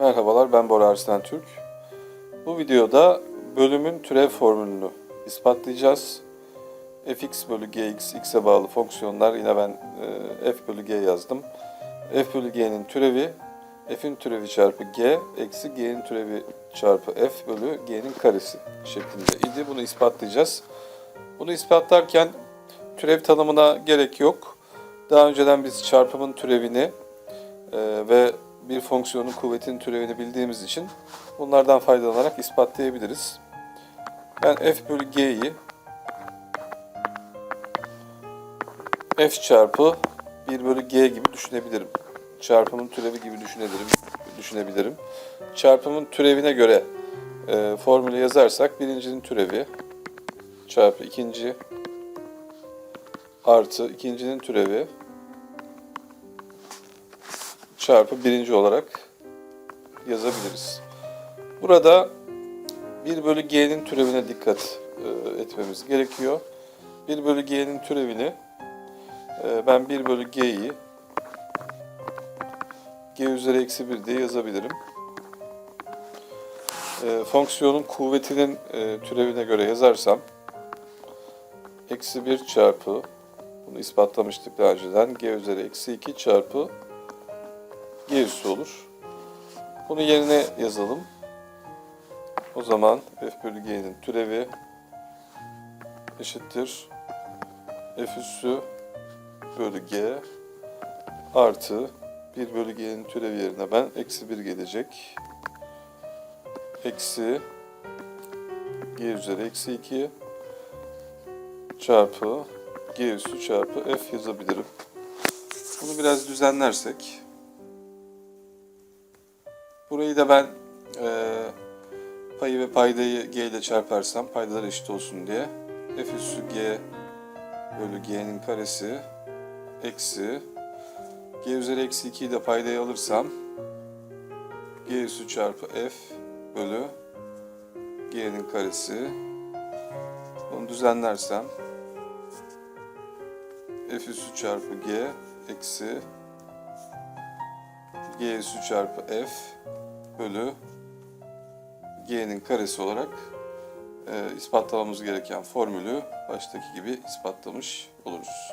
Merhabalar ben Bora Arslan Türk. Bu videoda bölümün türev formülünü ispatlayacağız. fx bölü gx, x'e bağlı fonksiyonlar yine ben e, f bölü g yazdım. f bölü g'nin türevi f'in türevi çarpı g eksi g'nin türevi çarpı f bölü g'nin karesi şeklinde idi. Bunu ispatlayacağız. Bunu ispatlarken türev tanımına gerek yok. Daha önceden biz çarpımın türevini e, ve bir fonksiyonun kuvvetinin türevini bildiğimiz için bunlardan faydalanarak ispatlayabiliriz. Ben f bölü g'yi f çarpı 1 bölü g gibi düşünebilirim. Çarpımın türevi gibi düşünebilirim. düşünebilirim. Çarpımın türevine göre e, formülü yazarsak birincinin türevi çarpı ikinci artı ikincinin türevi çarpı birinci olarak yazabiliriz. Burada 1 bölü g'nin türevine dikkat e, etmemiz gerekiyor. 1 bölü g'nin türevini e, ben 1 bölü g'yi g üzeri eksi 1 diye yazabilirim. E, fonksiyonun kuvvetinin türevine göre yazarsam eksi 1 çarpı bunu ispatlamıştık daha önceden g üzeri eksi 2 çarpı g üssü olur. Bunu yerine yazalım. O zaman f bölü g'nin türevi eşittir f üssü bölü g artı 1 bölü g'nin türevi yerine ben eksi 1 gelecek. Eksi g üzeri eksi 2 çarpı g üssü çarpı f yazabilirim. Bunu biraz düzenlersek Burayı da ben e, payı ve paydayı g ile çarparsam paydalar eşit olsun diye. F üssü g bölü g'nin karesi eksi g üzeri eksi 2'yi de paydaya alırsam g üssü çarpı f bölü g'nin karesi. Bunu düzenlersem f üssü çarpı g eksi g üssü çarpı f bölü g'nin karesi olarak e, ispatlamamız gereken formülü baştaki gibi ispatlamış oluruz.